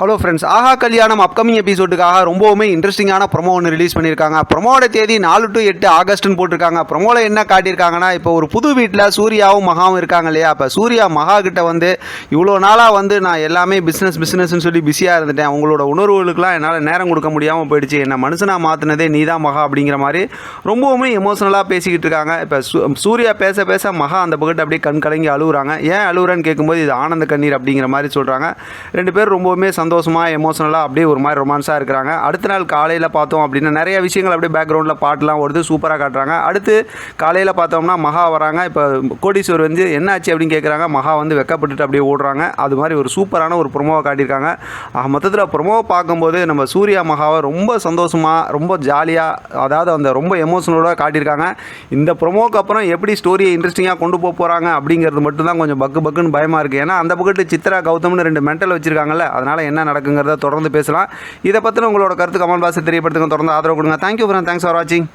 Hello friends ஆஹா கல்யாணம் upcoming எபிசோடுக்காக ரொம்பவுமே இன்ட்ரெஸ்டிங்கான ப்ரொமோ ஒன்று ரிலீஸ் பண்ணியிருக்காங்க. ப்ரொமோட தேதி நாலு டு எட்டு ஆகஸ்ட்னு போட்டிருக்காங்க. ப்ரொமோவில் என்ன காட்டியிருக்காங்கன்னா இப்போ ஒரு புது வீட்டில் சூர்யாவும் மகாவும் இருக்காங்க இல்லையா? அப்போ சூர்யா மகா கிட்ட வந்து இவ்வளோ நாளாக வந்து நான் எல்லாமே பிஸ்னஸ் பிஸ்னஸ்னு சொல்லி பிஸியாக இருந்துட்டேன். உங்களோட உணர்வுகளுக்குலாம் என்னால் நேரம் கொடுக்க முடியாமல் போயிடுச்சு. என்னை மனுஷனாக மாற்றினதே நீ தான் மகா அப்படிங்கிற மாதிரி ரொம்பவுமே எமோஷனலாக பேசிக்கிட்டு இருக்காங்க. இப்போ சூ- சூர்யா பேச பேச மகா அந்த பக்கத்து அப்படியே கண் கலங்கி அழுகுறாங்க ஏன் அழுகுறேன்னு கேட்கும்போது இது ஆனந்த கண்ணீர் அப்படிங்கிற மாதிரி சொல்கிறாங்க ரெண்டு பேரும் ரொம்பவுமே சந்தோஷம் சந்தோஷமாக எமோஷனலாக அப்படியே ஒரு மாதிரி ரொமான்ஸாக இருக்கிறாங்க. அடுத்த நாள் காலையில் பார்த்தோம் அப்படின்னா நிறைய விஷயங்கள் அப்படியே பேக்ரவுண்டில் பாட்டுலாம் வருது சூப்பராக காட்டுறாங்க. அடுத்து காலையில் பார்த்தோம்னா மகா வராங்க. இப்போ கோடீஸ்வர் வந்து என்ன ஆச்சு அப்படின்னு கேட்குறாங்க மகா வந்து வெக்கப்பட்டுட்டு அப்படியே ஓடுறாங்க. அது மாதிரி ஒரு சூப்பரான ஒரு ப்ரொமோவை காட்டியிருக்காங்க. மொத்தத்தில் ப்ரொமோவை பார்க்கும்போது நம்ம சூர்யா மகாவை ரொம்ப சந்தோஷமாக ரொம்ப ஜாலியாக அதாவது அந்த ரொம்ப எமோஷனலோட காட்டியிருக்காங்க. இந்த ப்ரொமோவுக்கு அப்புறம் எப்படி ஸ்டோரியை இன்ட்ரெஸ்டிங்காக கொண்டு போக போகிறாங்க அப்படிங்கிறது மட்டும்தான் கொஞ்சம் பக்கு பக்குன்னு பயமாக இருக்குது ஏன்னா அந்த பக்கத்து சித்ரா கௌதம்னு ரெண்டு மென்டல் வச்சுருக்காங்கல்ல அதனால் என்ன நடக்குங்கிறத தொடர்ந்து பேசலாம். இதை பற்றின உங்களோட கருத்து கமல் பாசை தெரியப்படுத்துங்க. தொடர்ந்து ஆதரவு கொடுங்க. தேங்க்யூ ஃப்ரெண்ட் தேங்க்ஸ் ஃபார் வாட்சிங்